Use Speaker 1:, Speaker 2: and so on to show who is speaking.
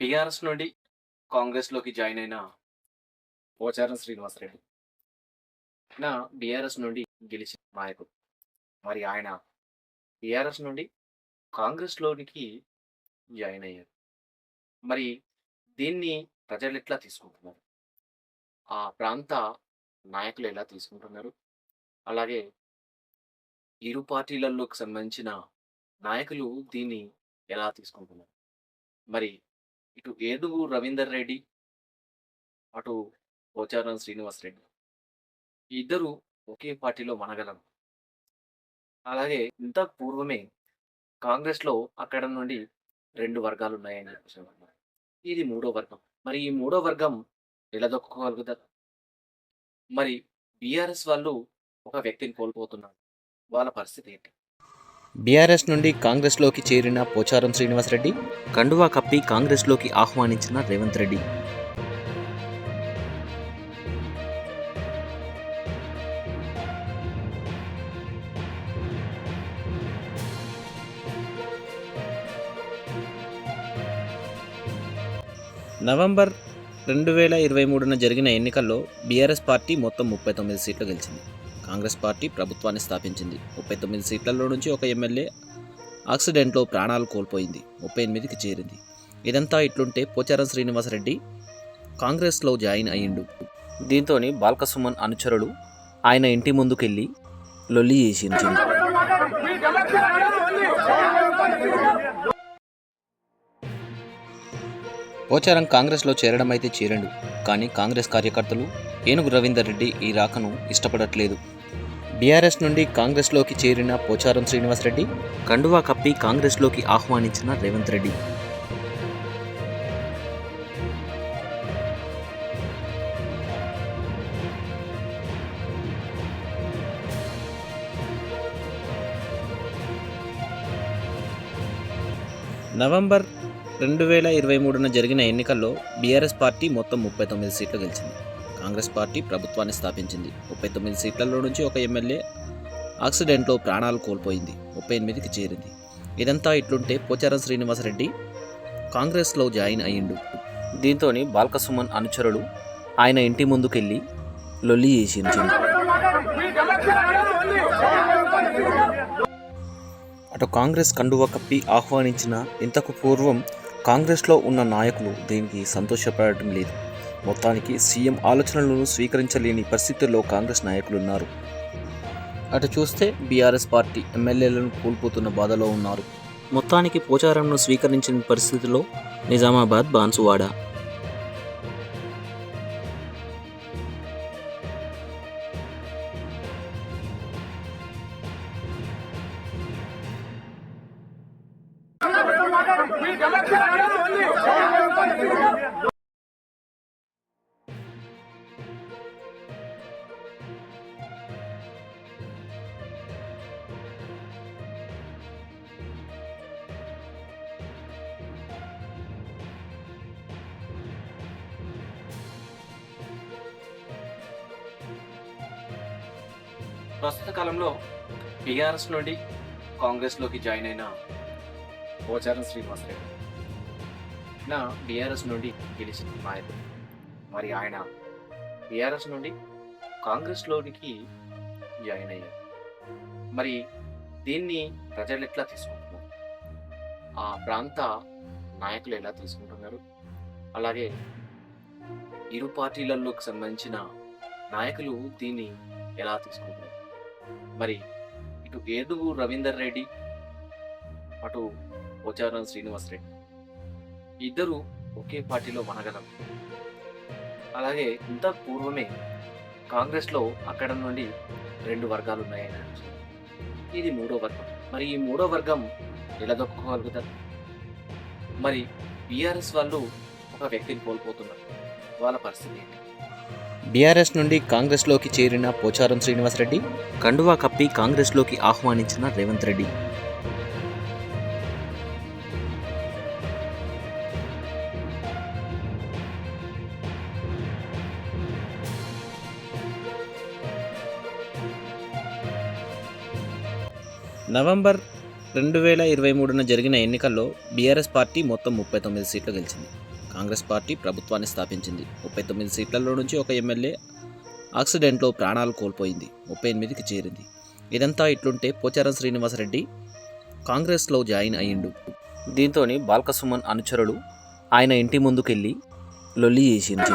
Speaker 1: BRS నుండి కాంగ్రెస్‌లోకి join అయిన పోచారం శ్రీనివాసరెడ్డి. నా బీఆర్ఎస్ నుండి గెలిచిన నాయకుడు. మరి ఆయన బీఆర్ఎస్ నుండి కాంగ్రెస్‌లోనికి జాయిన్ అయ్యారు. మరి దీన్ని ప్రజలు ఎట్లా తీసుకుంటున్నారు? ఆ ప్రాంత నాయకులు ఎలా తీసుకుంటున్నారు? అలాగే ఇరు పార్టీలలోకి సంబంధించిన నాయకులు దీన్ని ఎలా తీసుకుంటున్నారు? మరి ఇటు ఏనుగు రవీందర్ రెడ్డి, అటు పోచారం శ్రీనివాస్ రెడ్డి. ఈ ఇద్దరు ఒకే పార్టీలో మనగలరు. అలాగే ఇంత పూర్వమే కాంగ్రెస్‌లో అక్కడ నుండి 2 వర్గాలున్నాయని చెప్పేసి అంటున్నారు. ఇది మూడో వర్గం. మరి ఈ మూడో వర్గం నిలదొక్కగలుగుతారు మరి బీఆర్ఎస్ వాళ్ళు ఒక వ్యక్తిని కోల్పోతున్నారు. వాళ్ళ పరిస్థితి ఏంటి?
Speaker 2: బీఆర్ఎస్ నుండి కాంగ్రెస్లోకి చేరిన పోచారం శ్రీనివాసరెడ్డి కండువా కప్పి కాంగ్రెస్లోకి ఆహ్వానించిన రేవంత్ రెడ్డి. నవంబర్ రెండు వేల ఇరవై మూడున జరిగిన ఎన్నికల్లో బీఆర్ఎస్ పార్టీ మొత్తం ముప్పై తొమ్మిది సీట్లు గెలిచింది. కాంగ్రెస్ పార్టీ ప్రభుత్వాన్ని స్థాపించింది. ముప్పై తొమ్మిది సీట్లలో నుంచి ఒక ఎమ్మెల్యే ఆక్సిడెంట్లో ప్రాణాలు కోల్పోయింది. ముప్పై ఎనిమిదికి చేరింది. ఇదంతా ఇట్లుంటే పోచారం శ్రీనివాసరెడ్డి కాంగ్రెస్లో జాయిన్ అయ్యిండు. దీంతోని బాల్కసుమన్ అనుచరులు ఆయన ఇంటి ముందుకెళ్ళి లొల్లి చేసింది పోచారం కాంగ్రెస్లో చేరడం అయితే చేరండు. కానీ కాంగ్రెస్ కార్యకర్తలు ఏనుగు రవీందర్ రెడ్డి ఈ రాకను ఇష్టపడట్లేదు. బీఆర్ఎస్ నుండి కాంగ్రెస్లోకి చేరిన పోచారం శ్రీనివాసరెడ్డి కండువా కప్పి కాంగ్రెస్లోకి ఆహ్వానించిన రేవంత్ రెడ్డి. నవంబర్ రెండు వేల ఇరవై మూడున జరిగిన ఎన్నికల్లో బీఆర్ఎస్ పార్టీ మొత్తం ముప్పై తొమ్మిది సీట్లు గెలిచింది. కాంగ్రెస్ పార్టీ ప్రభుత్వాన్ని స్థాపించింది. ముప్పై తొమ్మిది సీట్లలో నుంచి ఒక ఎమ్మెల్యే యాక్సిడెంట్లో ప్రాణాలు కోల్పోయింది. ముప్పై ఎనిమిదికి చేరింది. ఇదంతా ఇట్లుంటే పోచారం శ్రీనివాసరెడ్డి కాంగ్రెస్లో జాయిన్ అయ్యిండు. దీంతోని బాల్కసుమన్ అనుచరులు ఆయన ఇంటి ముందుకెళ్ళి లొల్లి చేసింది అటు కాంగ్రెస్ కండువ కప్పి ఆహ్వానించిన ఇంతకు పూర్వం కాంగ్రెస్లో ఉన్న నాయకులు దీనికి సంతోషపడటం లేదు. మొత్తానికి సీఎం ఆలోచనలను స్వీకరించలేని పరిస్థితుల్లో కాంగ్రెస్ నాయకులు ఉన్నారు అటు చూస్తే బీఆర్ఎస్ పార్టీ ఎమ్మెల్యేలను కోల్పోతున్న బాధలో ఉన్నారు. మొత్తానికి పోచారంను స్వీకరించిన పరిస్థితిలో నిజామాబాద్ బాన్సువాడ.
Speaker 1: ప్రస్తుత కాలంలో బీఆర్ఎస్ నుండి కాంగ్రెస్‌లోకి జాయిన్ అయిన పోచారం శ్రీనివాసరెడ్డి. నా బీఆర్ఎస్ నుండి గెలిచిన నాయకుడు. మరి ఆయన బీఆర్ఎస్ నుండి కాంగ్రెస్‌లోనికి జాయిన్ అయ్యారు. మరి దీన్ని ప్రజలు ఎట్లా తీసుకుంటున్నారు? ఆ ప్రాంత నాయకులు ఎలా తీసుకుంటున్నారు? అలాగే ఇరు పార్టీలలోకి సంబంధించిన నాయకులు దీన్ని ఎలా తీసుకుంటున్నారు? మరి ఇటు ఏడుగు రవీందర్ రెడ్డి, అటు పోచారం శ్రీనివాస్ రెడ్డి. ఇద్దరు ఒకే పార్టీలో మనగలరు. అలాగే ఇంత పూర్వమే కాంగ్రెస్‌లో అక్కడ నుండి రెండు వర్గాలున్నాయని ఉన్నాయని ఇది మూడో వర్గం. మరి ఈ మూడో వర్గం నిలదొక్కుకోగలుగుతారా? మరి బీఆర్ఎస్ వాళ్ళు ఒక వ్యక్తిని కోల్పోతున్నారు. వాళ్ళ పరిస్థితి ఏంటి?
Speaker 2: బీఆర్ఎస్ నుండి కాంగ్రెస్లోకి చేరిన పోచారం శ్రీనివాసరెడ్డి కండువా కప్పి కాంగ్రెస్లోకి ఆహ్వానించిన రేవంత్ రెడ్డి. నవంబర్ రెండు వేల ఇరవై మూడున జరిగిన ఎన్నికల్లో బీఆర్ఎస్ పార్టీ మొత్తం ముప్పై తొమ్మిది సీట్లు గెలిచింది. కాంగ్రెస్ పార్టీ ప్రభుత్వాన్ని స్థాపించింది. ముప్పై తొమ్మిది సీట్లలో నుంచి ఒక ఎమ్మెల్యే యాక్సిడెంట్లో ప్రాణాలు కోల్పోయింది. ముప్పై ఎనిమిదికి చేరింది. ఇదంతా ఇట్లుంటే పోచారం శ్రీనివాసరెడ్డి కాంగ్రెస్లో జాయిన్ అయ్యిండు. దీంతో బాల్కసుమన్ అనుచరులు ఆయన ఇంటి ముందుకెళ్ళి లొల్లి చేసింది